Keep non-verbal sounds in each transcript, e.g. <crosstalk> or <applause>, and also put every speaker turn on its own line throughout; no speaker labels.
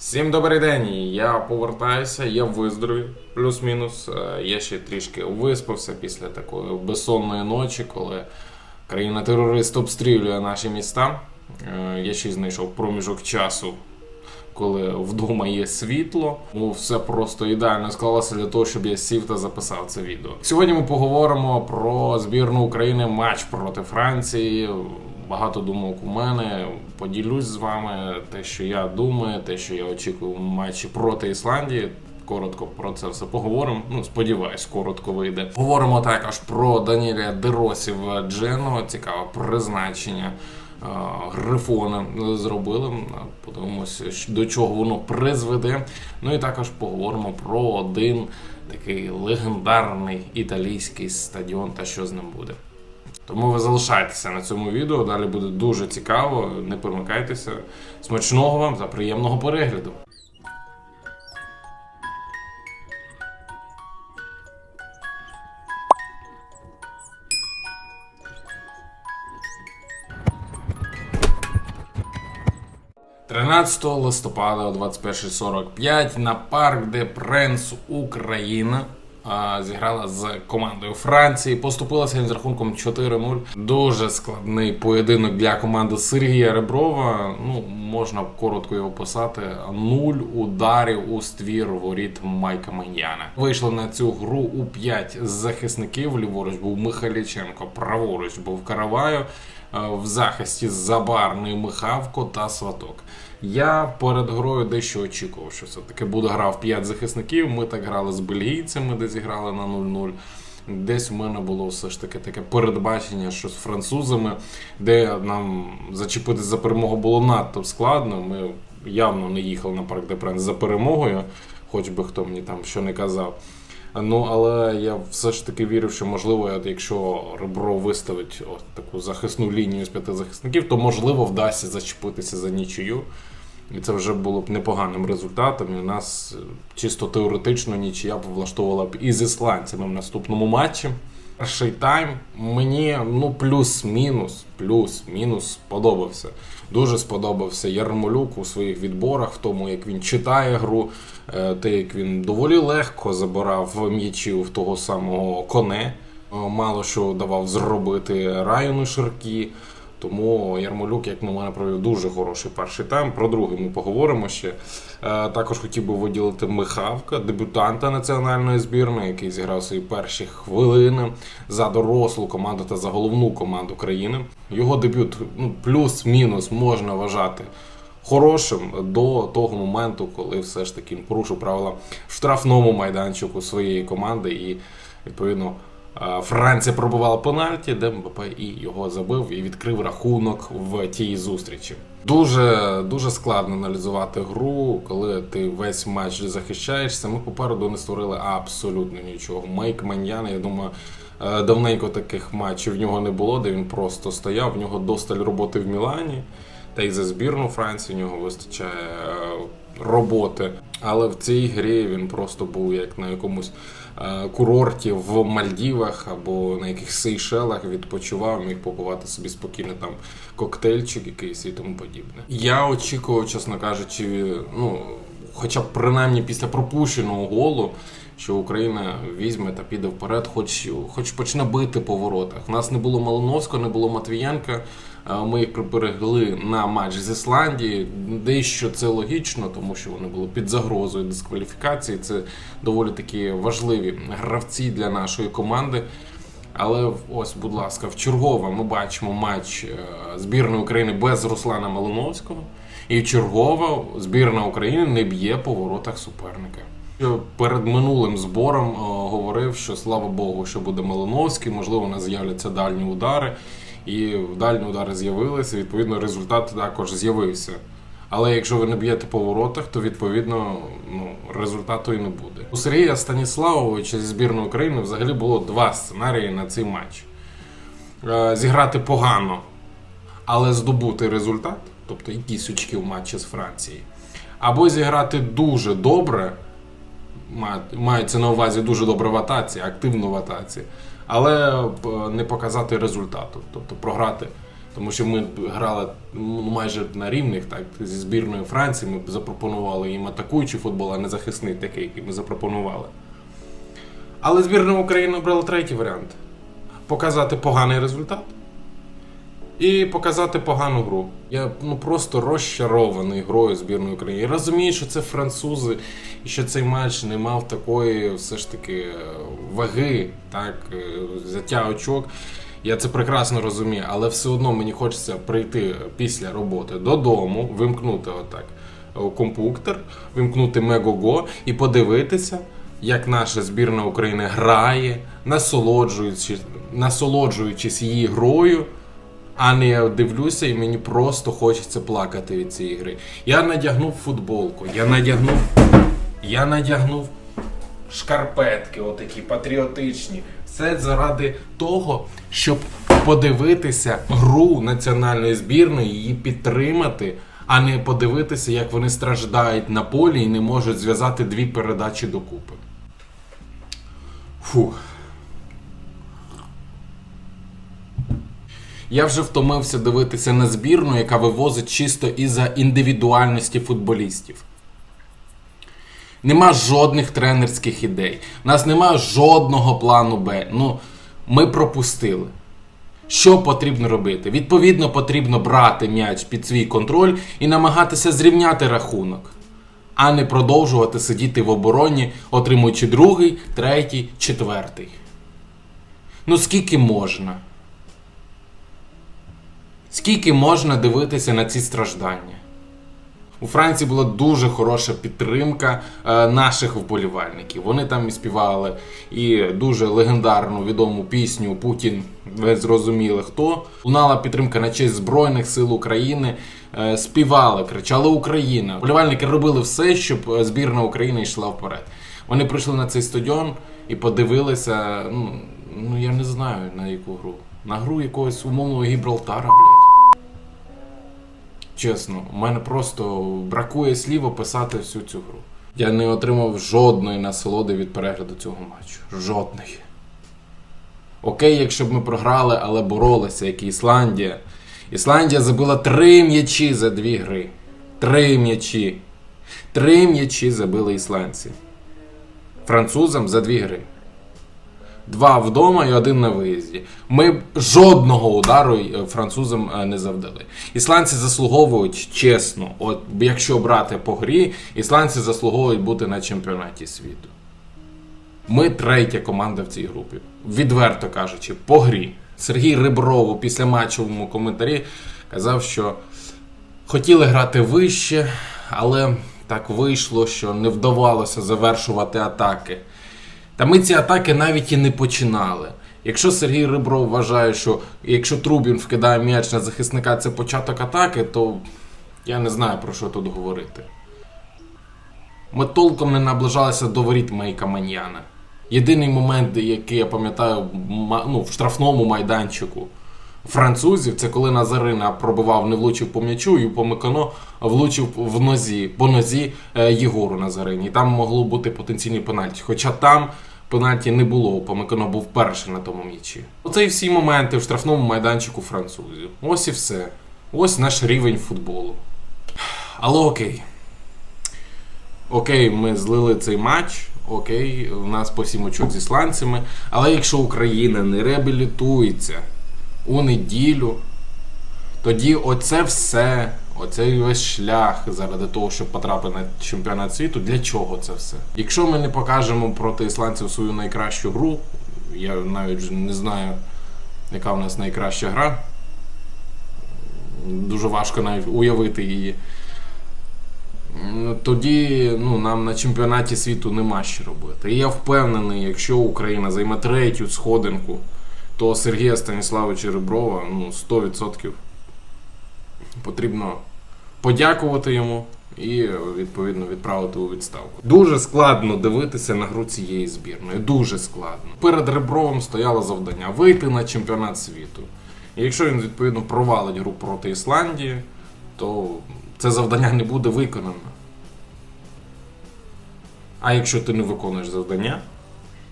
Всім добрий день! Я повертаюся, я виздоровів, плюс-мінус. Е, Я ще трішки виспався після такої безсонної ночі, коли країна-терорист обстрілює наші міста. Е, Я ще знайшов проміжок часу, коли вдома є світло. Ну, все просто ідеально склалося для того, щоб я сів та записав це відео. Сьогодні ми поговоримо про збірну України матч проти Франції. Багато думок у мене. Поділюсь з вами те, що я думаю, те, що я очікую в матчі проти Ісландії. Коротко про це все поговоримо. Ну, сподіваюсь, коротко вийде. Говоримо також про Даніеля Деросі в Джену. Цікаве призначення. Е, Грифона зробили. Подивимося, до чого воно призведе. Ну і також поговоримо про один такий легендарний італійський стадіон та що з ним буде. Тому ви залишайтеся на цьому відео. Далі буде дуже цікаво. Не перемикайтеся. Смачного вам та приємного перегляду. – 13 листопада о 21.45 на парк де Пренс Україна зіграла з командою Франції. Поступилася їм з рахунком 4-0. Дуже складний поєдинок для команди Сергія Реброва. Ну, можна коротко його писати. Нуль ударів у ствір воріт Майка Маньяна. Вийшли на цю гру у 5 захисників. Ліворуч був Михайліченко, праворуч був Караваю. Е, В захисті Забарний Михавко та Сваток. Я перед грою дещо очікував, що все-таки буде гра в 5 захисників. Ми так грали з бельгійцями, де зіграли на 0-0. Десь у мене було все ж таки таке передбачення, що з французами, де нам зачепитись за перемогу було надто складно. Ми явно не їхали на парк де Пренс за перемогою, хоч би хто мені там що не казав. Ну, але я все ж таки вірив, що можливо, якщо Ребро виставить от таку захисну лінію з п'яти захисників, то можливо вдасться зачепитися за нічию. І це вже було б непоганим результатом. І нас е, чисто теоретично нічия б влаштовувала б і з ісландцями в наступному матчі. Перший тайм мені ну плюс-мінус, плюс-мінус сподобався. Дуже сподобався Ярмолюк у своїх відборах, в тому, як він читає гру, е, те, як він доволі легко забирав м'ячі в того самого коне. Е, Мало що давав зробити Району Ширкі. Тому Ярмолюк, як на мене, провів дуже хороший перший тайм. Про другий ми поговоримо ще. Е, Також хотів би виділити Михавка, дебютанта національної збірної, який зіграв свої перші хвилини за дорослу команду та за головну команду країни. Його дебют ну, плюс-мінус можна вважати хорошим до того моменту, коли все ж таки порушив правила в штрафному майданчику своєї команди і відповідно. Франція пробувала пенальті, де МБП і його забив і відкрив рахунок в тій зустрічі. Дуже дуже складно аналізувати гру, коли ти весь матч захищаєшся. Ми попереду не створили абсолютно нічого. Мейк Маньян, я думаю, е, давненько таких матчів в нього не було, де він просто стояв. В нього досталь роботи в Мілані. Та й за збірну Франції в нього вистачає е, роботи. Але в цій грі він просто був як на якомусь е, курорті в Мальдівах або на якихось Сейшелах відпочивав, міг попивати собі спокійно там коктейльчик якийсь і тому подібне. Я очікував, чесно кажучи, ну. Хоча б принаймні після пропущеного голу, що Україна візьме та піде вперед, хоч, хоч почне бити по воротах. У нас не було Малиновського, не було Матвієнка. Е, Ми їх приберегли на матч з Ісландії. Дещо це логічно, тому що вони були під загрозою дискваліфікації. Це доволі такі важливі гравці для нашої команди. Але ось, будь ласка, в чергове ми бачимо матч е, збірної України без Руслана Малиновського. І чергово збірна України не б'є по воротах суперника. Перед минулим збором е, говорив, що слава Богу, що буде Малиновський, можливо, у нас з'являться дальні удари. І дальні удари з'явилися, відповідно, результат також з'явився. Але якщо ви не б'єте по воротах, то відповідно ну, результату і не буде. У Сергія Станіславовича зі збірної України взагалі було два сценарії на цей матч: Е, зіграти погано, але здобути результат, тобто якісь очки в матчі з Францією, або зіграти дуже добре, мається на увазі дуже добре в атаці, активно в атаці, але е, не показати результату, тобто програти Тому що ми грали ну, майже на рівних, так, зі збірною Франції. Ми запропонували їм атакуючий футбол, а не захисний такий, який ми запропонували. Але збірна України обрала третій варіант: показати поганий результат і показати погану гру. Я ну просто розчарований грою збірної України. Я розумію, що це французи, і що цей матч не мав такої все ж таки е, ваги, так, е, взяття очок. Я це прекрасно розумію, але все одно мені хочеться прийти після роботи додому, вимкнути отак е, компуктор, вимкнути Мегого і подивитися, як наша збірна України грає, насолоджуючись, насолоджуючись її грою. А не дивлюся, і мені просто хочеться плакати від цієї гри. Я надягнув футболку, я надягнув. Я надягнув шкарпетки, отакі патріотичні. Все заради того, щоб подивитися гру національної збірної, її підтримати, а не подивитися, як вони страждають на полі і не можуть зв'язати дві передачі докупи. Фух. Я вже втомився дивитися на збірну, яка вивозить чисто із-за індивідуальності футболістів. Нема жодних тренерських ідей. У нас немає жодного плану Б. Ну, ми пропустили. Що потрібно робити? Відповідно, потрібно брати м'яч під свій контроль і намагатися зрівняти рахунок, а не продовжувати сидіти в обороні, отримуючи другий, третій, четвертий. Ну скільки можна? Скільки можна дивитися на ці страждання? У Франції була дуже хороша підтримка е, наших вболівальників. Вони там і співали і дуже легендарну відому пісню Путін. Ви зрозуміли хто. Лунала підтримка на честь Збройних сил України. Е, співали, кричали Україна. Вболівальники робили все, щоб е, збірна України йшла вперед. Вони прийшли на цей стадіон і подивилися. Ну, ну я не знаю на яку гру. На гру якогось умовного Гібралтара, блядь. Чесно, у мене просто бракує слів описати всю цю гру. Я не отримав жодної насолоди від перегляду цього матчу. Жодної. Окей, якщо б ми програли, але боролися, як і Ісландія. Ісландія забила три м'ячі за дві гри. Три м'ячі. Три м'ячі забили ісландці. Французам за дві гри. Два вдома і один на виїзді. Ми жодного удару е, французам е, не завдали. Ісландці заслуговують чесно. От якщо брати по грі, ісландці заслуговують бути на чемпіонаті світу. Ми третя команда в цій групі. Відверто кажучи, по грі. Сергій Рибров у післяматчевому коментарі казав, що хотіли грати вище, але так вийшло, що не вдавалося завершувати атаки. Та ми ці атаки навіть і не починали. Якщо Сергій Рибров вважає, що якщо Трубін вкидає м'яч на захисника, це початок атаки, то я не знаю про що тут говорити. Ми толком не наближалися до воріт Мейка Маньяна. Єдиний момент, який я пам'ятаю ну, в штрафному майданчику французів, це коли Назарина пробивав, не влучив по м'ячу, і Помикано влучив в нозі, по нозі е, Єгору Назарині. І там могло бути потенційний пенальті. Хоча там пенальті не було, Помикано був перший на тому м'ячі. Оце і всі моменти в штрафному майданчику французів. Ось і все. Ось наш рівень футболу. Але окей. Окей, ми злили цей матч. Окей, у нас по сім очок з ісландцями. Але якщо Україна не реабілітується у неділю, тоді оце все, оцей весь шлях заради того, щоб потрапити на чемпіонат світу, для чого це все? Якщо ми не покажемо проти ісландців свою найкращу гру, я навіть не знаю, яка у нас найкраща гра. Дуже важко навіть уявити її. Тоді ну, нам на чемпіонаті світу нема що робити. І я впевнений, якщо Україна займе третю сходинку, то Сергія Станіславовича Реброва ну, 100% потрібно подякувати йому і відповідно відправити у відставку. Дуже складно дивитися на гру цієї збірної. Дуже складно. Перед Ребровим стояло завдання вийти на чемпіонат світу. І якщо він відповідно провалить гру проти Ісландії, то це завдання не буде виконано. А якщо ти не виконуєш завдання,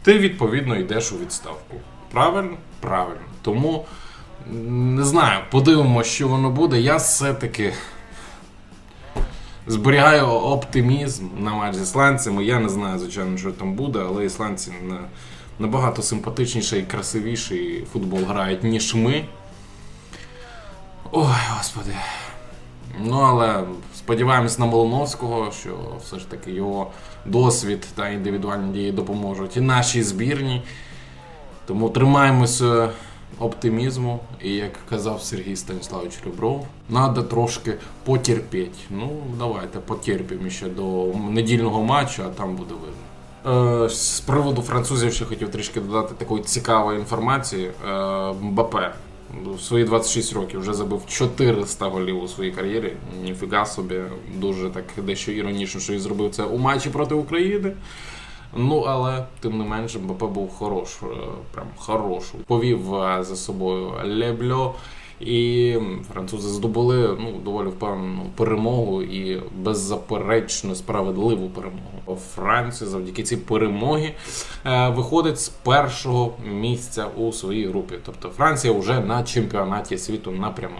ти відповідно йдеш у відставку. Правильно? Правильно. Тому Не знаю, подивимося, що воно буде. Я все-таки зберігаю оптимізм на матч з ісландцями. Я не знаю, звичайно, що там буде, але ісландці набагато симпатичніший і красивіший футбол грають, ніж ми. Ой, господи. Ну, але сподіваємось на Малиновського, що все ж таки його досвід та індивідуальні дії допоможуть і нашій збірні. Тому тримаємося оптимізму. І як казав Сергій Станіславович Ребров, треба трошки потерпіти. Ну, давайте потерпимо ще до недільного матчу, а там буде видно. Е, з приводу французів ще хотів трішки додати такої цікавої інформації. Е, Мбапе в свої 26 років вже забив 400 голів у своїй кар'єрі. Ніфіга собі, дуже так дещо іронічно, що і зробив це у матчі проти України. Ну, але тим не менше, МБП був хорош, е, прям хорош. Повів е, за собою Лебльо. І французи здобули ну, доволі впевнену перемогу і беззаперечно справедливу перемогу. Франція завдяки цій перемогі е, виходить з першого місця у своїй групі. Тобто Франція вже на чемпіонаті світу напряму.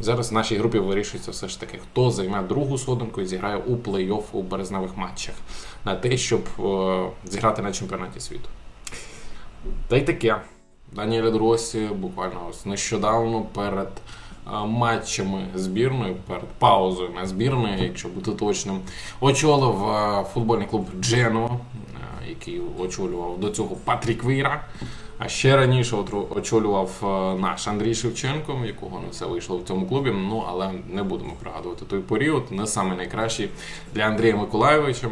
Зараз в нашій групі вирішується все ж таки, хто займе другу сходинку і зіграє у плей-офф у березневих матчах на те, щоб е, зіграти на чемпіонаті світу. Та й таке. Даніель Дросі буквально ось нещодавно перед е, матчами збірної, перед паузою на збірної, якщо бути точним, очолив е, футбольний клуб Джено, який очолював до цього Патрік Віра. А ще раніше очолював е, наш Андрій Шевченко, якого не все вийшло в цьому клубі. Ну але не будемо пригадувати той період, не саме найкращий для Андрія Миколайовича.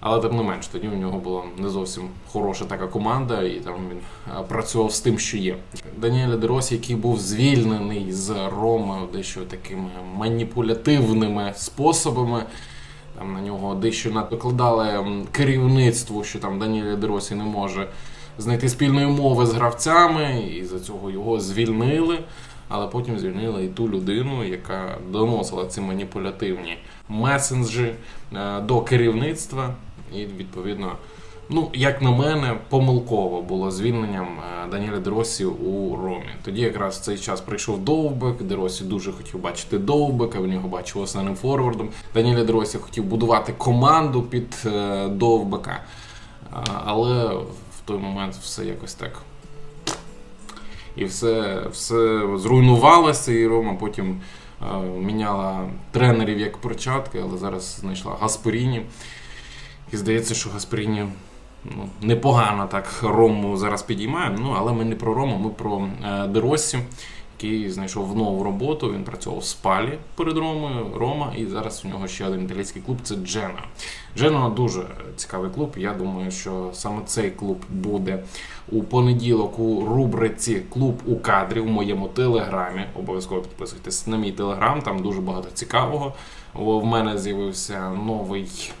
Але тим не менш, тоді у нього була не зовсім хороша така команда, і там він е, працював з тим, що є. Даніель Деросі, який був звільнений з Роми дещо такими маніпулятивними способами. Там на нього дещо накладали м, керівництво, що там Даніель Деросі не може знайти спільної мови з гравцями, і за цього його звільнили. Але потім звільнили і ту людину, яка доносила ці маніпулятивні месенджі е, до керівництва, і відповідно, ну як на мене, помилково було звільненням е, Даніеля Деросі у Ромі. Тоді якраз в цей час прийшов Довбек. Деросі дуже хотів бачити Довбека. В нього бачив основним форвардом. Даніеля Деросі хотів будувати команду під е, Довбека. Але той момент все якось так. І все, все зруйнувалося, і Рома потім е, міняла тренерів як перчатки, але зараз знайшла Гасперіні. І здається, що Гасперіні ну, непогано так Рому зараз підіймає. Ну, але ми не про Рому, ми про е, Деросі, який знайшов нову роботу. Він працював в спалі перед Ромою, Рома, і зараз у нього ще один італійський клуб це Джена. Джена дуже цікавий клуб. Я думаю, що саме цей клуб буде у понеділок у рубриці Клуб у кадрі у моєму телеграмі. Обов'язково підписуйтесь на мій телеграм, там дуже багато цікавого. В мене з'явився новий,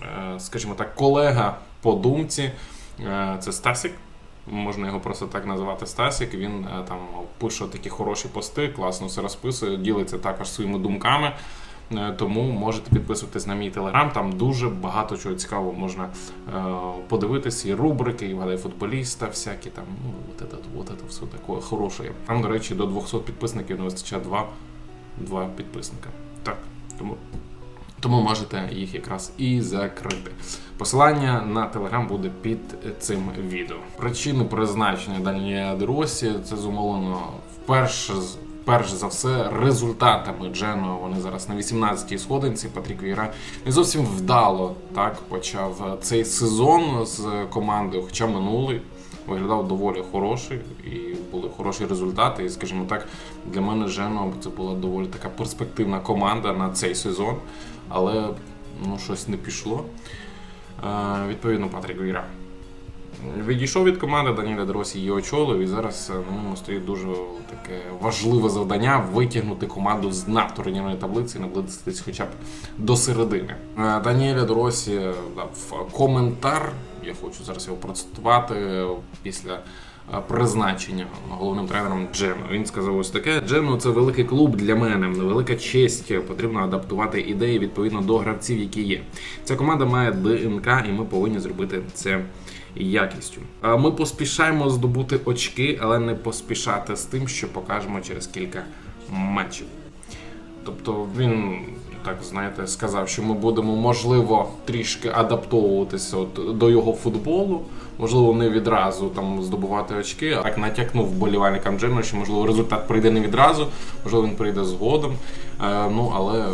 е, скажімо так, колега по думці. Е, Це Стасік. Можна його просто так називати Стасік. Він е, там пише такі хороші пости, класно все розписує, ділиться також своїми думками. Е, Тому можете підписуватись на мій телеграм. Там дуже багато чого цікавого можна е, подивитися. І рубрики, і вгадай футболіста, всякі там, ну, от це, от це все таке хороше. Там, до речі, до 200 підписників не вистачає два, два підписника. Так, тому. Тому можете їх якраз і закрити. Посилання на телеграм буде під цим відео. Причини призначення Данія Деросі це зумовлено вперше з- перш за все результатами Джено. Вони зараз на 18-й сходинці. Патрік Віра не зовсім вдало так почав цей сезон з командою, хоча минулий. Виглядав доволі хороший і були хороші результати. І, скажімо так, для мене Жено це була доволі така перспективна команда на цей сезон, але ну, щось не пішло. Е, відповідно, Патрік Віра відійшов від команди, Даніля Дросі її очолив, і зараз е, на стоїть дуже таке важливе завдання витягнути команду з дна турнірної таблиці і наблизитись хоча б до середини. Е, Даніеля Дросі дав коментар. Я хочу зараз його процитувати після призначення головним тренером Джену. Він сказав ось таке: Джену це великий клуб для мене, велика честь. Потрібно адаптувати ідеї відповідно до гравців, які є. Ця команда має ДНК, і ми повинні зробити це якістю. Ми поспішаємо здобути очки, але не поспішати з тим, що покажемо через кілька матчів. Тобто він так знаєте сказав, що ми будемо можливо трішки адаптовуватися от, до його футболу, можливо, не відразу там здобувати очки. Так натякнув вболівальникам Джену, що можливо результат прийде не відразу, можливо, він прийде згодом. Е, ну але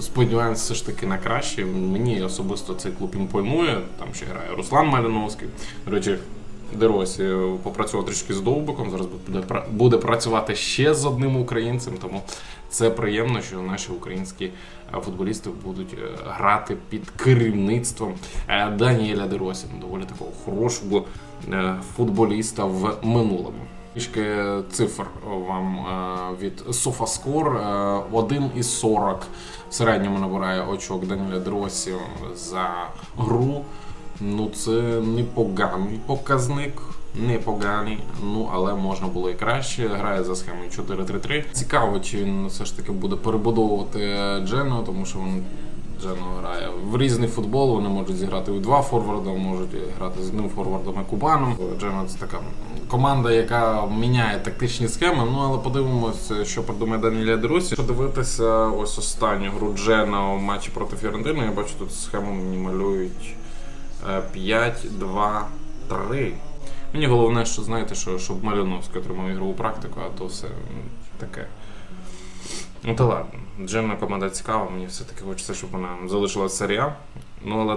сподіваємося все ж таки на краще. Мені особисто цей клуб імпонує. Там ще грає Руслан Малиновський. До речі, Деросі попрацював трішки з Довбиком. Зараз буде, буде працювати ще з одним українцем. Тому це приємно, що наші українські е, футболісти будуть е, грати під керівництвом е, Даніеля Деросі, доволі такого хорошого е, футболіста в минулому. Трішки цифр вам е, від SofaScore. Е, 1 із 40 в середньому набирає очок Даніеля Деросі за гру. Ну, це непоганий показник. Непоганий, ну але можна було і краще. Грає за схемою 4-3-3. Цікаво, чи він все ж таки буде перебудовувати Джену, тому що він Джено грає в різний футбол. Вони можуть зіграти у два форварда, можуть грати з одним форвардом і Кубаном. Джено це така команда, яка міняє тактичні схеми. Ну але подивимося, що придумає Даніеля Деросі. Якщо дивитися ось останню гру Джена у матчі проти Фіорентини, я бачу тут схему мені малюють. 5, 2, 3. Мені головне, що знаєте, що, щоб Малиновський отримав ігрову практику, а то все таке. Ну та ладно, Джемна команда цікава, мені все-таки хочеться, щоб вона залишилась серія. Ну але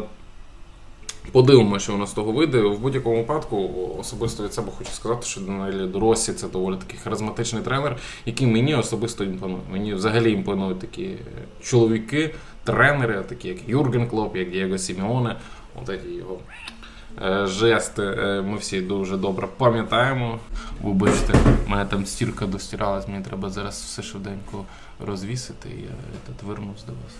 подивимося, що у нас з того вийде. В будь-якому випадку, особисто від себе хочу сказати, що Данелі Доросі це доволі такий харизматичний тренер, який мені особисто імпонує. Мені взагалі імпонують такі чоловіки, тренери, такі як Юрген Клоп, як Дієго Сімеоне. От ці його е, жести е, ми всі дуже добре пам'ятаємо. Вибачте, в мене там стірка достиралась, мені треба зараз все швиденько розвісити, і я тут вернусь до вас.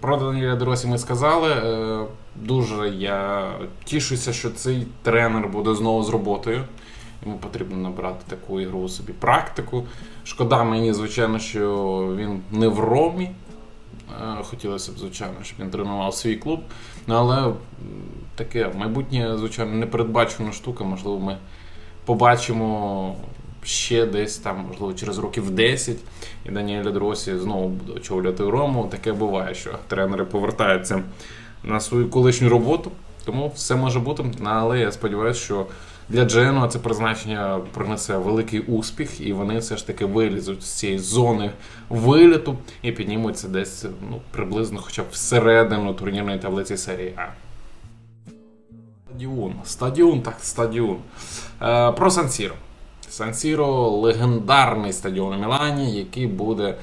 Про Даніеля Доросі ми сказали. Е, Дуже я тішуся, що цей тренер буде знову з роботою. Йому потрібно набрати таку ігрову собі практику. Шкода мені, звичайно, що він не в Ромі. Е, Хотілося б, звичайно, щоб він тренував свій клуб. Ну, але таке майбутнє, звичайно, непередбачена штука. Можливо, ми побачимо ще десь там, можливо, через років 10, і Даніеля Дросі знову буде очолювати Рому. Таке буває, що тренери повертаються на свою колишню роботу. Тому все може бути. Але я сподіваюся, що для Джену це призначення принесе великий успіх, і вони все ж таки вилізуть з цієї зони виліту і піднімуться десь ну, приблизно хоча б всередину турнірної таблиці серії А. Стадіон. Стадіон, так, стадіон. Е, про Сан-Сіро. Сан-Сіро легендарний стадіон у Мілані, який буде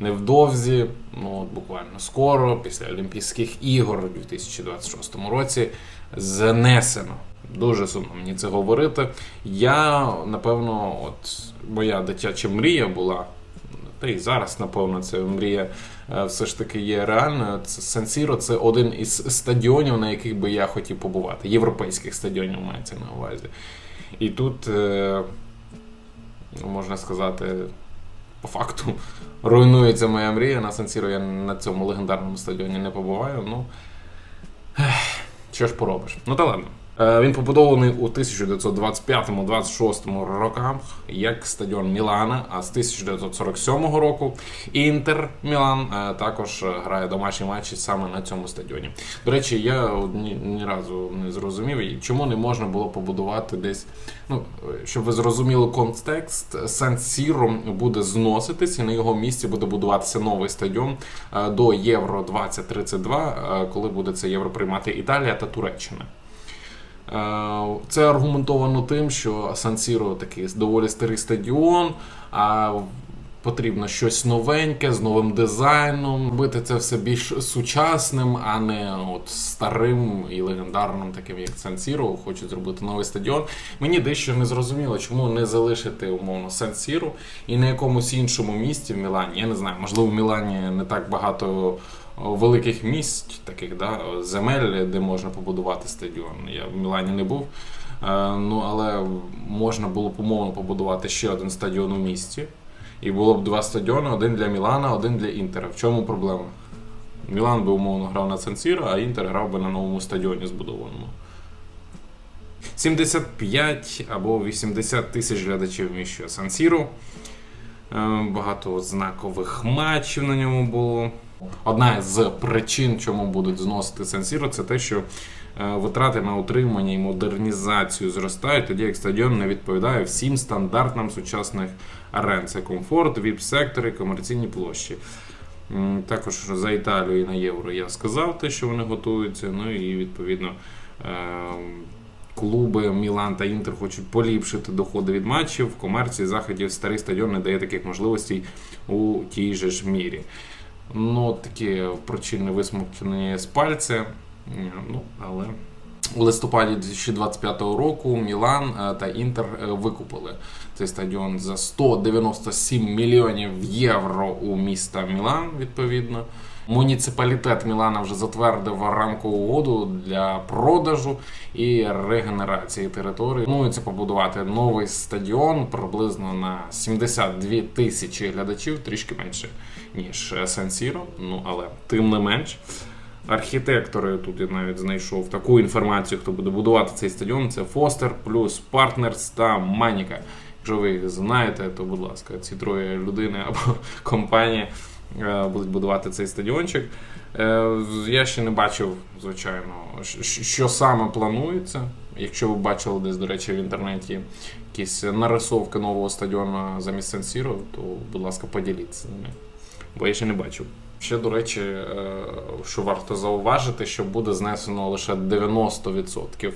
невдовзі, ну буквально скоро, після Олімпійських ігор у 2026 році, знесено. Дуже сумно мені це говорити. Я, напевно, от моя дитяча мрія була. Та й зараз, напевно, це мрія е, все ж таки є реальною. Це Сан-Сіро це один із стадіонів, на яких би я хотів побувати. Європейських стадіонів мається на увазі. І тут, е, ну, можна сказати, по факту <laughs> руйнується моя мрія. На Сан-Сіро я на цьому легендарному стадіоні не побуваю. Ну, що ж поробиш? Ну та ладно. Е, Він побудований у 1925-26 роках як стадіон Мілана, а з 1947 року Інтер Мілан е, також грає домашні матчі саме на цьому стадіоні. До речі, я ні, ні разу не зрозумів, чому не можна було побудувати десь. Ну, е, щоб ви зрозуміли контекст, Сан Сіро буде зноситись, і на його місці буде будуватися новий стадіон е, до Євро 2032, е, коли буде це євро приймати Італія та Туреччина. Е, Це аргументовано тим, що Сан Сіро такий доволі старий стадіон, а Потрібно щось новеньке з новим дизайном, робити це все більш сучасним, а не от старим і легендарним, таким як Сан Сіро. Хочуть зробити новий стадіон. Мені дещо не зрозуміло, чому не залишити умовно Сан Сіро і на якомусь іншому місті в Мілані. Я не знаю, можливо, в Мілані не так багато великих місць, таких да, земель, де можна побудувати стадіон. Я в Мілані не був. Е, Ну, але можна було б умовно побудувати ще один стадіон у місті. І було б два стадіони: один для Мілана, один для Інтера. В чому проблема? Мілан би умовно грав на Сан-Сіро, а Інтер грав би на новому стадіоні збудованому. 75 або 80 тисяч глядачів вміщує Сан-Сіро. Е, Багато знакових матчів на ньому було. Одна з причин, чому будуть зносити Сан-Сіро, це те, що е, витрати на утримання і модернізацію зростають, тоді як стадіон не відповідає всім стандартам сучасних арен. Це комфорт, віп-сектори, комерційні площі. Також за Італію і на євро я сказав те, що вони готуються. Ну і відповідно е, клуби Мілан та Інтер хочуть поліпшити доходи від матчів. В комерції заходів старий стадіон не дає таких можливостей у тій же ж мірі. Ну, такі причини висмоктані з пальця. Ну, але у листопаді 2025 року Мілан е, та Інтер е, викупили цей стадіон за 197 мільйонів євро у міста Мілан, відповідно. Муніципалітет Мілана вже затвердив рамкову угоду для продажу і регенерації території. Планується побудувати новий стадіон приблизно на 72 тисячі глядачів, трішки менше ніж Сан Сіро. Ну але тим не менш. Архітектори тут я навіть знайшов таку інформацію, хто буде будувати цей стадіон. Це Фостер, плюс Партнерс та Маніка. Якщо ви їх знаєте, то будь ласка, ці троє людини або компанії е, будуть будувати цей стадіончик. Е, Я ще не бачив, звичайно, що саме планується. Якщо ви бачили десь, до речі, в інтернеті якісь нарисовки нового стадіону замість Сан-Сіро, то, будь ласка, поділіться ними. Бо я ще не бачив. Ще, до речі, е, що варто зауважити, що буде знесено лише 90%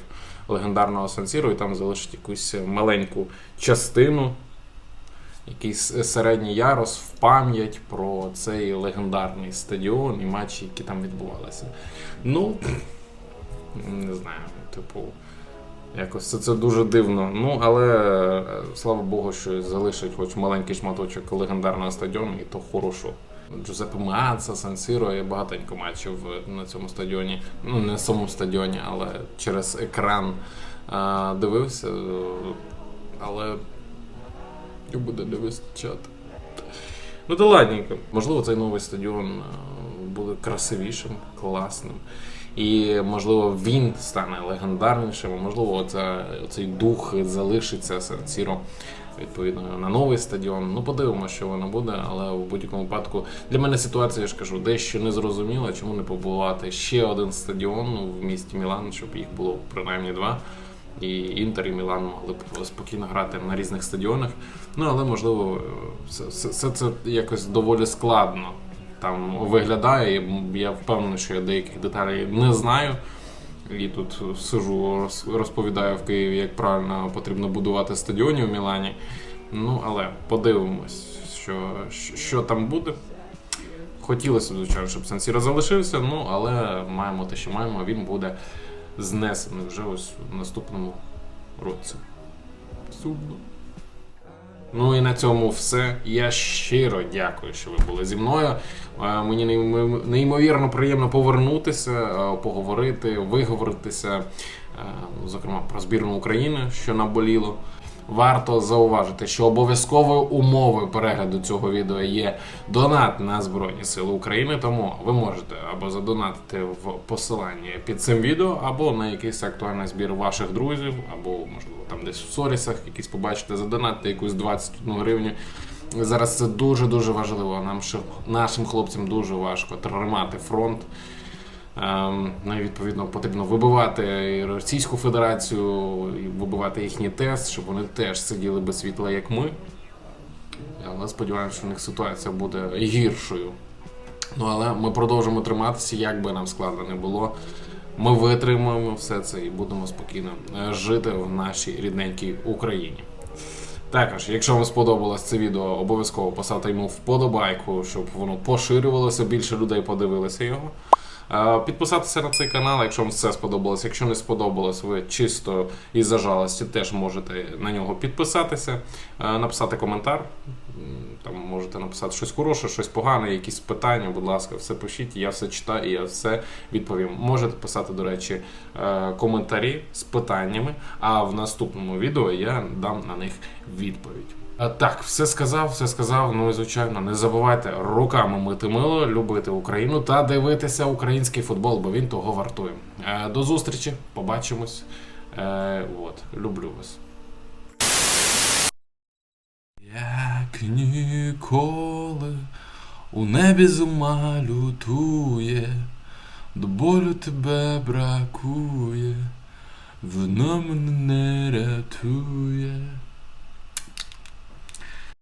легендарного Сан-Сіро, і там залишить якусь маленьку частину, якийсь середній ярус в пам'ять про цей легендарний стадіон і матчі, які там відбувалися. Ну, <clears throat> не знаю, типу. Якось це, це дуже дивно. Ну, але е, слава Богу, що залишить хоч маленький шматочок легендарного стадіону, і то хорошо. Джузеппе Меаца, Сан Сіро, я багатенько матчів на цьому стадіоні. Ну, не на самому стадіоні, але через екран а, дивився. е, Але і буде не вистачати. Ну, та ладненько. Можливо, цей новий стадіон е, буде красивішим, класним. І, можливо, він стане легендарнішим, можливо, оця, оцей дух залишиться Сан-Сіро відповідно на новий стадіон. Ну, подивимося, що воно буде, але в будь-якому випадку для мене ситуація, я ж кажу, дещо незрозуміла, чому не побудувати ще один стадіон в місті Мілан, щоб їх було принаймні два. І Інтер і Мілан могли б спокійно грати на різних стадіонах. Ну, але можливо, все, все, все це якось доволі складно там виглядає. Я впевнений, що я деяких деталей не знаю. І тут сижу, розповідаю в Києві, як правильно потрібно будувати стадіони в Мілані. Ну, але подивимось, що, що там буде. Хотілося, б, звичайно, щоб Сансіро залишився, ну але маємо те, що маємо, він буде знесений вже ось в наступному році. Сумно. Ну і на цьому все. Я щиро дякую, що ви були зі мною. Е, Мені неймовірно приємно повернутися, е, поговорити, виговоритися, е, зокрема про збірну України, що наболіло. Варто зауважити, що обов'язковою умовою перегляду цього відео є донат на Збройні Сили України. Тому ви можете або задонатити в посиланні під цим відео, або на якийсь актуальний збір ваших друзів, або можливо там десь в сторісах якісь побачите, задонатити якусь 21 гривню. Зараз це дуже дуже важливо. Нам нашим хлопцям дуже важко тримати фронт. Ем, Ну і відповідно потрібно вибивати і Російську Федерацію, і вибивати їхній тест, щоб вони теж сиділи без світла, як ми. Але сподіваємося, що у них ситуація буде гіршою. Ну але ми продовжимо триматися, як би нам складно не було. Ми витримаємо все це і будемо спокійно е, жити в нашій рідненькій Україні. Також, якщо вам сподобалось це відео, обов'язково поставте йому вподобайку, щоб воно поширювалося, більше людей подивилися його. Е, Підписатися на цей канал, якщо вам все сподобалось. Якщо не сподобалось, ви чисто із-за жалості теж можете на нього підписатися, е, написати коментар. Там можете написати щось хороше, щось погане, якісь питання, будь ласка, все пишіть, я все читаю і я все відповім. Можете писати, до речі, е, коментарі з питаннями, а в наступному відео я дам на них відповідь. Так, все сказав, все сказав. Ну і звичайно, не забувайте руками мити мило, любити Україну та дивитися український футбол, бо він того вартує. Е, До зустрічі, побачимось. Е, От, люблю вас. Як ніколи у небі зима лютує, до болю тебе бракує, вино мене не рятує.